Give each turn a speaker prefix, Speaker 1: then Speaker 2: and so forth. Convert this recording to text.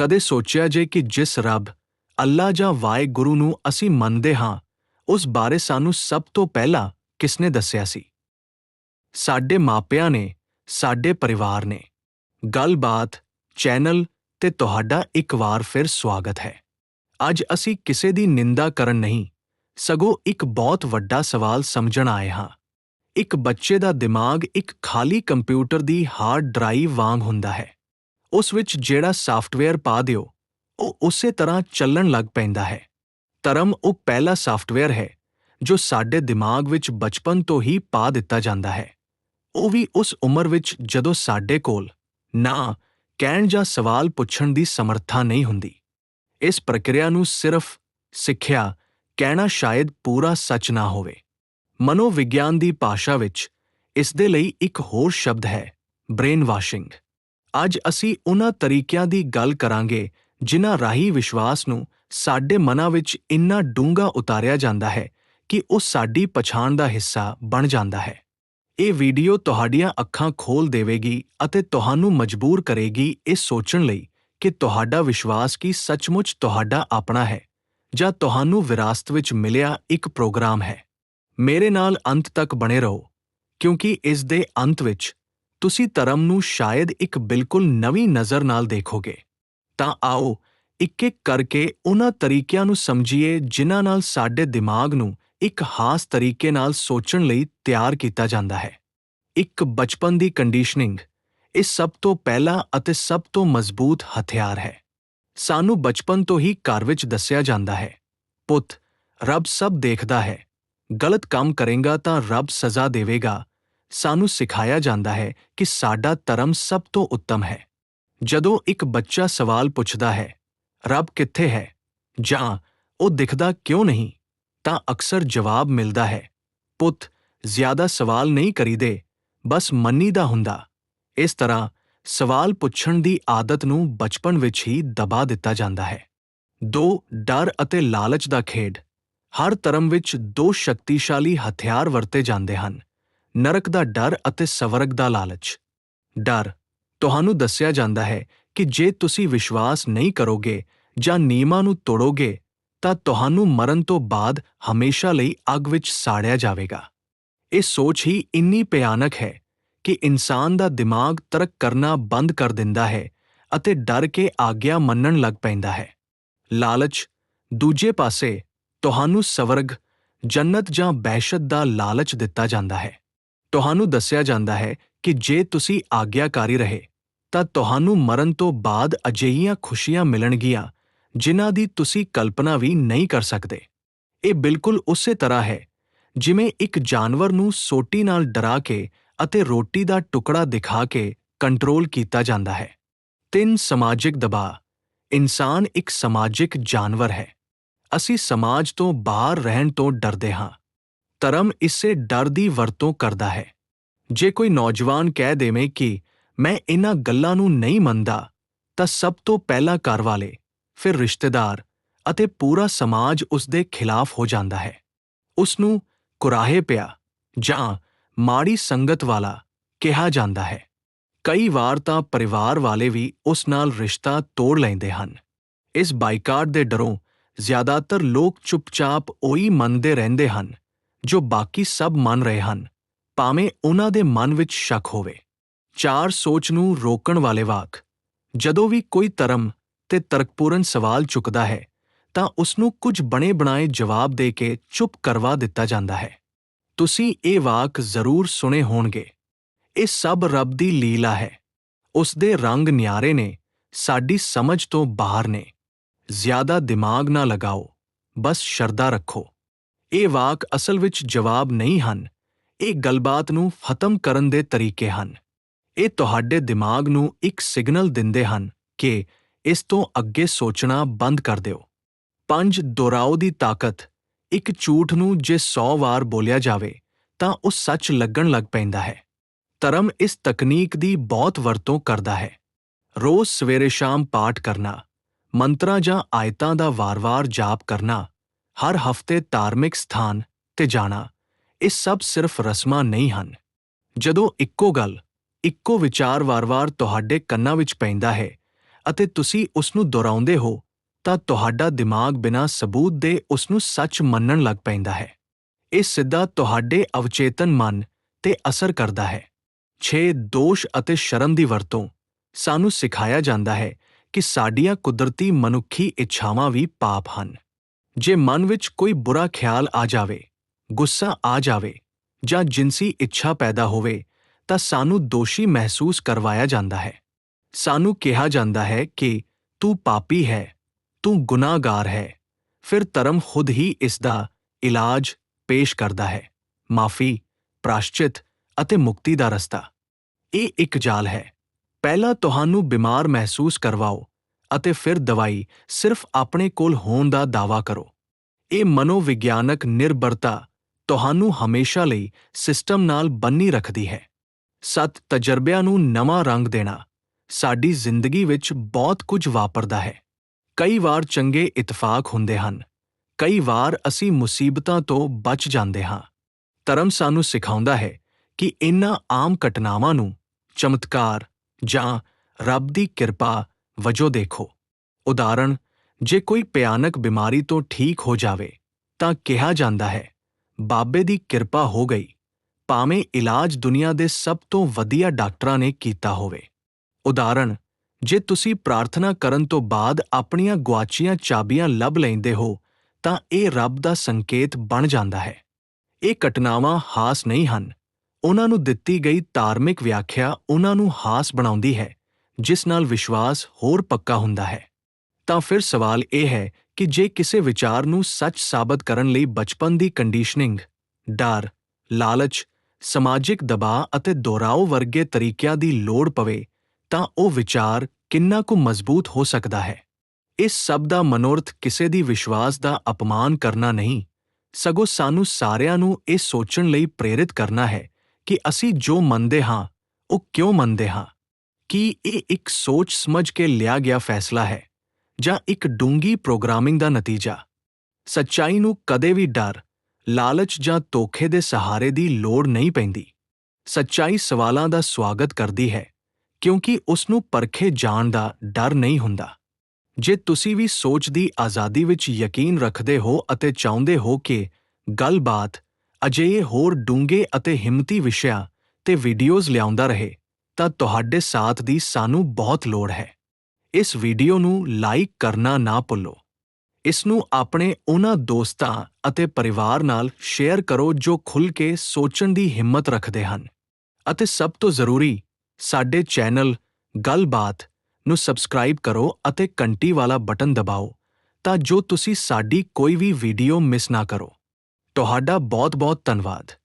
Speaker 1: ਕਦੇ ਸੋਚਿਆ ਜੇ ਕਿ ਜਿਸ ਰੱਬ, ਅੱਲਾ ਜਾਂ ਵਾਹਿਗੁਰੂ ਨੂੰ ਅਸੀਂ ਮੰਨਦੇ ਹਾਂ, ਉਸ ਬਾਰੇ ਸਾਨੂੰ ਸਭ ਤੋਂ ਪਹਿਲਾਂ ਕਿਸਨੇ ਦੱਸਿਆ ਸੀ? ਸਾਡੇ ਮਾਪਿਆਂ ਨੇ, ਸਾਡੇ ਪਰਿਵਾਰ ਨੇ। ਗੱਲਬਾਤ, ਚੈਨਲ ਤੇ ਤੁਹਾਡਾ ਇੱਕ ਵਾਰ ਫਿਰ ਸਵਾਗਤ ਹੈ। ਅੱਜ ਅਸੀਂ ਕਿਸੇ ਦੀ ਨਿੰਦਾ ਕਰਨ ਨਹੀਂ, ਸਗੋਂ ਇੱਕ ਬਹੁਤ ਵੱਡਾ ਸਵਾਲ ਸਮਝਣ ਆਏ ਹਾਂ। ਇੱਕ ਬੱਚੇ ਦਾ ਦਿਮਾਗ ਇੱਕ ਖਾਲੀ ਕੰਪਿਊਟਰ ਦੀ ਹਾਰਡ ਡਰਾਈਵ ਵਾਂਗ ਹੁੰਦਾ ਹੈ। ਉਸ ਵਿੱਚ ਜਿਹੜਾ ਸਾਫਟਵੇਅਰ ਪਾ ਦਿਓ, ਉਹ ਉਸੇ ਤਰ੍ਹਾਂ ਚੱਲਣ ਲੱਗ ਪੈਂਦਾ ਹੈ। ਧਰਮ ਉਹ ਪਹਿਲਾ ਸਾਫਟਵੇਅਰ ਹੈ, ਜੋ ਸਾਡੇ ਦਿਮਾਗ ਵਿੱਚ ਬਚਪਨ ਤੋਂ ਹੀ ਪਾ ਦਿੱਤਾ ਜਾਂਦਾ ਹੈ। ਉਹ ਵੀ ਉਸ ਉਮਰ ਵਿੱਚ ਜਦੋਂ ਸਾਡੇ ਕੋਲ ਨਾ ਕਹਿਣ ਜਾਂ ਸਵਾਲ ਪੁੱਛਣ ਦੀ ਸਮਰੱਥਾ ਨਹੀਂ ਹੁੰਦੀ। ਇਸ ਪ੍ਰਕਿਰਿਆ ਨੂੰ ਸਿਰਫ ਸਿੱਖਿਆ, ਕਹਿਣਾ ਸ਼ਾਇਦ ਪੂਰਾ ਸੱਚ ਨਾ ਹੋਵੇ। ਮਨੋਵਿਗਿਆਨ ਦੀ ਭਾਸ਼ਾ ਵਿੱਚ ਇਸ ਦੇ ਲਈ ਇੱਕ ਹੋਰ ਸ਼ਬਦ ਹੈ ਬ੍ਰੇਨ ਵਾਸ਼ਿੰਗ ਅੱਜ ਅਸੀਂ ਉਹਨਾਂ ਤਰੀਕਿਆਂ ਦੀ ਗੱਲ ਕਰਾਂਗੇ, ਜਿਨ੍ਹਾਂ ਰਾਹੀਂ ਵਿਸ਼ਵਾਸ ਨੂੰ ਸਾਡੇ ਮਨਾਂ ਵਿੱਚ ਇੰਨਾ ਡੂੰਘਾ ਉਤਾਰਿਆ ਜਾਂਦਾ ਹੈ ਕਿ ਉਹ ਸਾਡੀ ਪਛਾਣ ਦਾ ਹਿੱਸਾ ਬਣ ਜਾਂਦਾ ਹੈ। ਇਹ ਵੀਡੀਓ ਤੁਹਾਡੀਆਂ ਅੱਖਾਂ ਖੋਲ ਦੇਵੇਗੀ ਅਤੇ ਤੁਹਾਨੂੰ ਮਜਬੂਰ ਕਰੇਗੀ ਇਹ ਸੋਚਣ ਲਈ ਕਿ ਤੁਹਾਡਾ ਵਿਸ਼ਵਾਸ ਕੀ ਸੱਚਮੁੱਚ ਤੁਹਾਡਾ ਆਪਣਾ ਹੈ ਜਾਂ ਤੁਹਾਨੂੰ ਵਿਰਾਸਤ ਵਿੱਚ ਮਿਲਿਆ ਇੱਕ ਪ੍ਰੋਗਰਾਮ ਹੈ। ਮੇਰੇ ਨਾਲ ਅੰਤ ਤੱਕ ਬਣੇ ਰਹੋ, ਕਿਉਂਕਿ ਇਸ ਦੇ ਅੰਤ ਵਿੱਚ ਤੁਸੀਂ ਧਰਮ ਨੂੰ ਸ਼ਾਇਦ ਇੱਕ ਬਿਲਕੁਲ ਨਵੀਂ ਨਜ਼ਰ ਨਾਲ ਦੇਖੋਗੇ। ਤਾਂ ਆਓ ਇੱਕ ਇੱਕ ਕਰਕੇ ਉਹਨਾਂ ਤਰੀਕਿਆਂ ਨੂੰ ਸਮਝੀਏ ਜਿਨ੍ਹਾਂ ਨਾਲ ਸਾਡੇ ਦਿਮਾਗ ਨੂੰ ਇੱਕ ਖਾਸ ਤਰੀਕੇ ਨਾਲ ਸੋਚਣ ਲਈ ਤਿਆਰ ਕੀਤਾ ਜਾਂਦਾ ਹੈ। ਇੱਕ ਬਚਪਨ ਦੀ ਕੰਡੀਸ਼ਨਿੰਗ ਇਹ ਸਭ ਤੋਂ ਪਹਿਲਾ ਅਤੇ ਸਭ ਤੋਂ ਮਜ਼ਬੂਤ ਹਥਿਆਰ ਹੈ। ਸਾਨੂੰ ਬਚਪਨ ਤੋਂ ਹੀ ਘਰ ਵਿੱਚ ਦੱਸਿਆ ਜਾਂਦਾ ਹੈ, ਪੁੱਤ, ਰੱਬ ਸਭ ਦੇਖਦਾ ਹੈ। ਗਲਤ ਕੰਮ ਕਰੇਗਾ ਤਾਂ ਰੱਬ ਸਜ਼ਾ ਦੇਵੇਗਾ। ਸਾਨੂੰ ਸਿਖਾਇਆ ਜਾਂਦਾ ਹੈ ਕਿ ਸਾਡਾ ਧਰਮ ਸਭ ਤੋਂ ਉੱਤਮ ਹੈ। ਜਦੋਂ ਇੱਕ ਬੱਚਾ ਸਵਾਲ ਪੁੱਛਦਾ ਹੈ, ਰੱਬ ਕਿੱਥੇ ਹੈ? ਜਾਂ ਉਹ ਦਿਖਦਾ ਕਿਉਂ ਨਹੀਂ? ਤਾਂ ਅਕਸਰ ਜਵਾਬ ਮਿਲਦਾ ਹੈ, ਪੁੱਤ, ਜ਼ਿਆਦਾ ਸਵਾਲ ਨਹੀਂ ਕਰੀਦੇ, ਬਸ ਮੰਨੀ ਦਾ ਹੁੰਦਾ। ਇਸ ਤਰ੍ਹਾਂ ਸਵਾਲ ਪੁੱਛਣ ਦੀ ਆਦਤ ਨੂੰ ਬਚਪਨ ਵਿੱਚ ਹੀ ਦਬਾ ਦਿੱਤਾ ਜਾਂਦਾ ਹੈ। ਦੋ, ਡਰ ਅਤੇ ਲਾਲਚ ਦਾ ਖੇਡ। ਹਰ ਧਰਮ ਵਿੱਚ ਦੋ ਸ਼ਕਤੀਸ਼ਾਲੀ ਹਥਿਆਰ ਵਰਤੇ ਜਾਂਦੇ ਹਨ। ਨਰਕ ਦਾ ਡਰ ਅਤੇ ਸਵਰਗ ਦਾ ਲਾਲਚ। ਡਰ ਤੁਹਾਨੂੰ ਦੱਸਿਆ ਜਾਂਦਾ ਹੈ ਕਿ ਜੇ ਤੁਸੀਂ ਵਿਸ਼ਵਾਸ ਨਹੀਂ ਕਰੋਗੇ ਜਾਂ ਨਿਯਮਾਂ ਨੂੰ ਤੋੜੋਗੇ, ਤਾਂ ਤੁਹਾਨੂੰ ਮਰਨ ਤੋਂ ਬਾਅਦ ਹਮੇਸ਼ਾ ਲਈ ਅੱਗ ਵਿੱਚ ਸਾੜਿਆ ਜਾਵੇਗਾ। ਇਹ ਸੋਚ ਹੀ ਇੰਨੀ ਭਿਆਨਕ ਹੈ ਕਿ ਇਨਸਾਨ ਦਾ ਦਿਮਾਗ ਤਰਕ ਕਰਨਾ ਬੰਦ ਕਰ ਦਿੰਦਾ ਹੈ ਅਤੇ ਡਰ ਕੇ ਆਗਿਆ ਮੰਨਣ ਲੱਗ ਪੈਂਦਾ ਹੈ। ਲਾਲਚ ਦੂਜੇ ਪਾਸੇ ਤੁਹਾਨੂੰ ਸਵਰਗ, ਜੰਨਤ ਜਾਂ ਬਹਿਸ਼ਤ ਦਾ ਲਾਲਚ ਦਿੱਤਾ ਜਾਂਦਾ ਹੈ। ਤੁਹਾਨੂੰ ਦੱਸਿਆ ਜਾਂਦਾ ਹੈ ਕਿ ਜੇ ਤੁਸੀਂ ਆਗਿਆਕਾਰੀ ਰਹੇ, ਤਾਂ ਤੁਹਾਨੂੰ ਮਰਨ ਤੋਂ ਬਾਅਦ ਅਜਿਹੀਆਂ ਖੁਸ਼ੀਆਂ ਮਿਲਣਗੀਆਂ, ਜਿਨ੍ਹਾਂ ਦੀ ਤੁਸੀਂ ਕਲਪਨਾ ਵੀ ਨਹੀਂ ਕਰ ਸਕਦੇ। ਇਹ ਬਿਲਕੁਲ ਉਸੇ ਤਰ੍ਹਾਂ ਹੈ, ਜਿਵੇਂ ਇੱਕ ਜਾਨਵਰ ਨੂੰ ਸੋਟੀ ਨਾਲ ਡਰਾ ਕੇ ਅਤੇ ਰੋਟੀ ਦਾ ਟੁਕੜਾ ਦਿਖਾ ਕੇ ਕੰਟਰੋਲ ਕੀਤਾ ਜਾਂਦਾ ਹੈ। ਤਿੰਨ ਸਮਾਜਿਕ ਦਬਾਅ, ਇਨਸਾਨ ਇੱਕ ਸਮਾਜਿਕ ਜਾਨਵਰ ਹੈ। ਅਸੀਂ ਸਮਾਜ ਤੋਂ ਬਾਹਰ ਰਹਿਣ ਤੋਂ ਡਰਦੇ ਹਾਂ। ਧਰਮ ਇਸੇ ਡਰ ਦੀ ਵਰਤੋਂ ਕਰਦਾ ਹੈ। ਜੇ ਕੋਈ ਨੌਜਵਾਨ ਕਹਿ ਦੇਵੇ ਕਿ ਮੈਂ ਇਹਨਾਂ ਗੱਲਾਂ ਨੂੰ ਨਹੀਂ ਮੰਨਦਾ, ਤਾਂ ਸਭ ਤੋਂ ਪਹਿਲਾਂ ਘਰ ਵਾਲੇ ਫਿਰ ਰਿਸ਼ਤੇਦਾਰ ਅਤੇ ਪੂਰਾ ਸਮਾਜ ਉਸ ਦੇ ਖਿਲਾਫ ਹੋ ਜਾਂਦਾ ਹੈ। ਉਸ ਨੂੰ ਕੁਰਾਹੇ ਪਿਆ ਜਾਂ ਮਾੜੀ ਸੰਗਤ ਵਾਲਾ ਕਿਹਾ ਜਾਂਦਾ ਹੈ। ਕਈ ਵਾਰ ਤਾਂ ਪਰਿਵਾਰ ਵਾਲੇ ਵੀ ਉਸ ਨਾਲ ਰਿਸ਼ਤਾ ਤੋੜ ਲੈਂਦੇ ਹਨ। ਇਸ ਬਾਈਕਾਟ ਦੇ ਡਰੋਂ ਜ਼ਿਆਦਾਤਰ ਲੋਕ ਚੁੱਪਚਾਪ ਉਹੀ ਮੰਨਦੇ ਰਹਿੰਦੇ ਹਨ ਜੋ ਬਾਕੀ ਸਭ ਮੰਨ ਰਹੇ ਹਨ, ਭਾਵੇਂ ਉਹਨਾਂ ਦੇ ਮਨ ਵਿੱਚ ਸ਼ੱਕ ਹੋਵੇ। ਚਾਰ ਸੋਚ ਨੂੰ ਰੋਕਣ ਵਾਲੇ ਵਾਕ, ਜਦੋਂ ਵੀ ਕੋਈ ਧਰਮ ਤੇ ਤਰਕਪੂਰਨ ਸਵਾਲ ਚੁੱਕਦਾ ਹੈ, ਤਾਂ ਉਸ ਨੂੰ ਕੁਝ ਬਣੇ ਬਣਾਏ ਜਵਾਬ ਦੇ ਕੇ ਚੁੱਪ ਕਰਵਾ ਦਿੱਤਾ ਜਾਂਦਾ ਹੈ। ਤੁਸੀਂ ਇਹ ਵਾਕ ਜ਼ਰੂਰ ਸੁਣੇ ਹੋਣਗੇ। ਇਹ ਸਭ ਰੱਬ ਦੀ ਲੀਲਾ ਹੈ। ਉਸ ਦੇ ਰੰਗ ਨਿਆਰੇ ਨੇ, ਸਾਡੀ ਸਮਝ ਤੋਂ ਬਾਹਰ ਨੇ। ਜ਼ਿਆਦਾ ਦਿਮਾਗ ਨਾ ਲਗਾਓ, ਬਸ ਸ਼ਰਧਾ ਰੱਖੋ। ਇਹ ਵਾਕ ਅਸਲ ਵਿੱਚ ਜਵਾਬ ਨਹੀਂ ਹਨ। ਇਹ ਗੱਲਬਾਤ ਨੂੰ ਖਤਮ ਕਰਨ ਦੇ ਤਰੀਕੇ ਹਨ। ਇਹ ਤੁਹਾਡੇ ਦਿਮਾਗ ਨੂੰ ਇੱਕ ਸਿਗਨਲ ਦਿੰਦੇ ਹਨ ਕਿ ਇਸ ਤੋਂ ਅੱਗੇ ਸੋਚਣਾ ਬੰਦ ਕਰ ਦਿਓ। ਪੰਜ, ਦੁਹਰਾਓ ਦੀ ਤਾਕਤ। ਇੱਕ ਝੂਠ ਨੂੰ ਜੇ 100 ਵਾਰ ਬੋਲਿਆ ਜਾਵੇ, ਤਾਂ ਉਹ ਸੱਚ ਲੱਗਣ ਲੱਗ ਪੈਂਦਾ ਹੈ। ਧਰਮ ਇਸ ਤਕਨੀਕ ਦੀ ਬਹੁਤ ਵਰਤੋਂ ਕਰਦਾ ਹੈ। ਰੋਜ਼ ਸਵੇਰੇ ਸ਼ਾਮ ਪਾਠ ਕਰਨਾ, ਮੰਤਰਾਂ ਜਾਂ ਆਇਤਾਂ ਦਾ ਵਾਰ-ਵਾਰ ਜਾਪ ਕਰਨਾ ਹਰ ਹਫ਼ਤੇ ਧਾਰਮਿਕ ਸਥਾਨ ਤੇ ਜਾਣਾ, ਇਹ ਸਭ ਸਿਰਫ ਰਸਮਾਂ ਨਹੀਂ ਹਨ। ਜਦੋਂ ਇੱਕੋ ਗੱਲ, ਇੱਕੋ ਵਿਚਾਰ ਵਾਰ-ਵਾਰ ਤੁਹਾਡੇ ਕੰਨਾਂ ਵਿੱਚ ਪੈਂਦਾ ਹੈ ਅਤੇ ਤੁਸੀਂ ਉਸ ਨੂੰ ਦੁਹਰਾਉਂਦੇ ਹੋ, ਤਾਂ ਤੁਹਾਡਾ ਦਿਮਾਗ ਬਿਨਾਂ ਸਬੂਤ ਦੇ ਉਸ ਨੂੰ ਸੱਚ ਮੰਨਣ ਲੱਗ ਪੈਂਦਾ ਹੈ। ਇਹ ਸਿੱਧਾ ਤੁਹਾਡੇ ਅਵਚੇਤਨ ਮਨ ਤੇ ਅਸਰ ਕਰਦਾ ਹੈ। 6 ਦੋਸ਼ ਅਤੇ ਸ਼ਰਮ ਦੀ ਵਰਤੋਂ, ਸਾਨੂੰ ਸਿਖਾਇਆ ਜਾਂਦਾ ਹੈ ਕਿ ਸਾਡੀਆਂ ਕੁਦਰਤੀ ਮਨੁੱਖੀ ਇੱਛਾਵਾਂ ਵੀ ਪਾਪ ਹਨ। ਜੇ ਮਨ ਵਿੱਚ ਕੋਈ ਬੁਰਾ ਖਿਆਲ ਆ ਜਾਵੇ, ਗੁੱਸਾ ਆ ਜਾਵੇ ਜਾਂ ਜਿੰਸੀ ਇੱਛਾ ਪੈਦਾ ਹੋਵੇ, ਤਾਂ ਸਾਨੂੰ ਦੋਸ਼ੀ ਮਹਿਸੂਸ ਕਰਵਾਇਆ ਜਾਂਦਾ ਹੈ। ਸਾਨੂੰ ਕਿਹਾ ਜਾਂਦਾ ਹੈ ਕਿ ਤੂੰ ਪਾਪੀ ਹੈ, ਤੂੰ ਗੁਨਾਹਗਾਰ ਹੈ, ਫਿਰ ਧਰਮ ਖੁਦ ਹੀ ਇਸ ਦਾ ਇਲਾਜ ਪੇਸ਼ ਕਰਦਾ ਹੈ, ਮਾਫੀ, ਪ੍ਰਾਸ਼ਚਿਤ ਅਤੇ ਮੁਕਤੀ ਦਾ ਰਸਤਾ। ਇਹ ਇੱਕ ਜਾਲ ਹੈ। ਪਹਿਲਾਂ ਤੁਹਾਨੂੰ ਬਿਮਾਰ ਮਹਿਸੂਸ ਕਰਵਾਓ ਅਤੇ ਫਿਰ ਦਵਾਈ ਸਿਰਫ ਆਪਣੇ ਕੋਲ ਹੋਣ ਦਾ ਦਾਅਵਾ ਕਰੋ। ਇਹ ਮਨੋਵਿਗਿਆਨਕ ਨਿਰਭਰਤਾ ਤੁਹਾਨੂੰ ਹਮੇਸ਼ਾ ਲਈ ਸਿਸਟਮ ਨਾਲ ਬੰਨੀ ਰੱਖਦੀ ਹੈ। ਸੱਤ, ਤਜਰਬਿਆਂ ਨੂੰ ਨਵਾਂ ਰੰਗ ਦੇਣਾ ਸਾਡੀ ਜ਼ਿੰਦਗੀ ਵਿੱਚ ਬਹੁਤ ਕੁਝ ਵਾਪਰਦਾ ਹੈ। ਕਈ ਵਾਰ ਚੰਗੇ ਇਤਫਾਕ ਹੁੰਦੇ ਹਨ, ਕਈ ਵਾਰ ਅਸੀਂ ਮੁਸੀਬਤਾਂ ਤੋਂ ਬਚ ਜਾਂਦੇ ਹਾਂ। ਧਰਮ ਸਾਨੂੰ ਸਿਖਾਉਂਦਾ ਹੈ ਕਿ ਇਨ੍ਹਾਂ ਆਮ ਘਟਨਾਵਾਂ ਨੂੰ ਚਮਤਕਾਰ ਜਾਂ ਰੱਬ ਦੀ ਕਿਰਪਾ ਵਜੋਂ ਦੇਖੋ। ਉਦਾਹਰਣ, ਜੇ ਕੋਈ ਭਿਆਨਕ ਬਿਮਾਰੀ ਤੋਂ ਠੀਕ ਹੋ ਜਾਵੇ, ਤਾਂ ਕਿਹਾ ਜਾਂਦਾ ਹੈ, ਬਾਬੇ ਦੀ ਕਿਰਪਾ ਹੋ ਗਈ। ਭਾਵੇਂ ਇਲਾਜ ਦੁਨੀਆ ਦੇ ਸਭ ਤੋਂ ਵਧੀਆ ਡਾਕਟਰਾਂ ਨੇ ਕੀਤਾ ਹੋਵੇ। ਉਦਾਹਰਣ, ਜੇ ਤੁਸੀਂ ਪ੍ਰਾਰਥਨਾ ਕਰਨ ਤੋਂ ਬਾਅਦ ਆਪਣੀਆਂ ਗੁਆਚੀਆਂ ਚਾਬੀਆਂ ਲੱਭ ਲੈਂਦੇ ਹੋ, ਤਾਂ ਇਹ ਰੱਬ ਦਾ ਸੰਕੇਤ ਬਣ ਜਾਂਦਾ ਹੈ। ਇਹ ਘਟਨਾਵਾਂ ਹਾਸ ਨਹੀਂ ਹਨ। ਉਹਨਾਂ ਨੂੰ ਦਿੱਤੀ ਗਈ ਧਾਰਮਿਕ ਵਿਆਖਿਆ ਉਹਨਾਂ ਨੂੰ ਹਾਸ ਬਣਾਉਂਦੀ ਹੈ। ਜਿਸ ਨਾਲ ਵਿਸ਼ਵਾਸ ਹੋਰ ਪੱਕਾ ਹੁੰਦਾ ਹੈ। ਤਾਂ ਫਿਰ ਸਵਾਲ ਇਹ ਹੈ ਕਿ ਜੇ ਕਿਸੇ ਵਿਚਾਰ ਨੂੰ ਸੱਚ ਸਾਬਤ ਕਰਨ ਲਈ ਬਚਪਨ ਦੀ ਕੰਡੀਸ਼ਨਿੰਗ ਡਰ, ਲਾਲਚ, ਸਮਾਜਿਕ ਦਬਾਅ ਅਤੇ ਦੁਹਰਾਓ ਵਰਗੇ ਤਰੀਕਿਆਂ ਦੀ ਲੋੜ ਪਵੇ, ਤਾਂ ਉਹ ਵਿਚਾਰ ਕਿੰਨਾ ਕੁ ਮਜ਼ਬੂਤ ਹੋ ਸਕਦਾ ਹੈ। ਇਸ ਸਭ ਦਾ ਮਨੋਰਥ ਕਿਸੇ ਦੀ ਵਿਸ਼ਵਾਸ ਦਾ ਅਪਮਾਨ ਕਰਨਾ ਨਹੀਂ, ਸਗੋਂ ਸਾਨੂੰ ਸਾਰਿਆਂ ਨੂੰ ਇਹ ਸੋਚਣ ਲਈ ਪ੍ਰੇਰਿਤ ਕਰਨਾ ਹੈ ਕਿ ਅਸੀਂ ਜੋ ਮੰਨਦੇ ਹਾਂ, ਉਹ ਕਿਉਂ ਮੰਨਦੇ ਹਾਂ। ਕੀ ਇਹ ਇੱਕ ਸੋਚ ਸਮਝ ਕੇ ਲਿਆ ਗਿਆ ਫੈਸਲਾ ਹੈ, ਜਾਂ ਇੱਕ ਡੂੰਗੀ ਪ੍ਰੋਗਰਾਮਿੰਗ ਦਾ ਨਤੀਜਾ। ਸੱਚਾਈ ਨੂੰ ਕਦੇ ਵੀ ਡਰ, ਲਾਲਚ ਜਾਂ ਧੋਖੇ ਦੇ ਸਹਾਰੇ ਦੀ ਲੋੜ ਨਹੀਂ ਪੈਂਦੀ। ਸੱਚਾਈ ਸਵਾਲਾਂ ਦਾ ਸਵਾਗਤ ਕਰਦੀ ਹੈ, ਕਿਉਂਕਿ ਉਸ ਨੂੰ ਪਰਖੇ ਜਾਣ ਦਾ ਡਰ ਨਹੀਂ ਹੁੰਦਾ। ਜੇ ਤੁਸੀਂ ਵੀ ਸੋਚ ਦੀ ਆਜ਼ਾਦੀ ਵਿੱਚ ਯਕੀਨ ਰੱਖਦੇ ਹੋ ਅਤੇ ਚਾਹੁੰਦੇ ਹੋ ਕਿ ਗੱਲਬਾਤ ਅਜਿਹੇ ਹੋਰ ਡੂੰਘੇ ਅਤੇ ਹਿੰਮਤੀ ਵਿਸ਼ਿਆਂ ਤੇ ਵੀਡੀਓਜ਼ ਲਿਆਉਂਦਾ ਰਹੇ ਤਾਂ ਤੁਹਾਡੇ ਸਾਥ ਦੀ ਸਾਨੂੰ ਬਹੁਤ ਲੋੜ ਹੈ। ਇਸ ਵੀਡੀਓ ਨੂੰ ਲਾਈਕ ਕਰਨਾ ਨਾ ਭੁੱਲੋ। ਇਸ ਨੂੰ ਆਪਣੇ ਉਹਨਾਂ ਦੋਸਤਾਂ ਅਤੇ ਪਰਿਵਾਰ ਨਾਲ ਸ਼ੇਅਰ ਕਰੋ ਜੋ ਖੁੱਲ੍ਹ ਕੇ ਸੋਚਣ ਦੀ ਹਿੰਮਤ ਰੱਖਦੇ ਹਨ। ਅਤੇ ਸਭ ਤੋਂ ਜ਼ਰੂਰੀ, ਸਾਡੇ ਚੈਨਲ ਗੱਲਬਾਤ ਨੂੰ ਸਬਸਕ੍ਰਾਈਬ ਕਰੋ ਅਤੇ ਘੰਟੀ ਵਾਲਾ ਬਟਨ ਦਬਾਓ ਤਾਂ ਜੋ ਤੁਸੀਂ ਸਾਡੀ ਕੋਈ ਵੀ ਵੀਡੀਓ ਮਿਸ ਨਾ ਕਰੋ। ਤੁਹਾਡਾ ਬਹੁਤ-ਬਹੁਤ ਧੰਨਵਾਦ।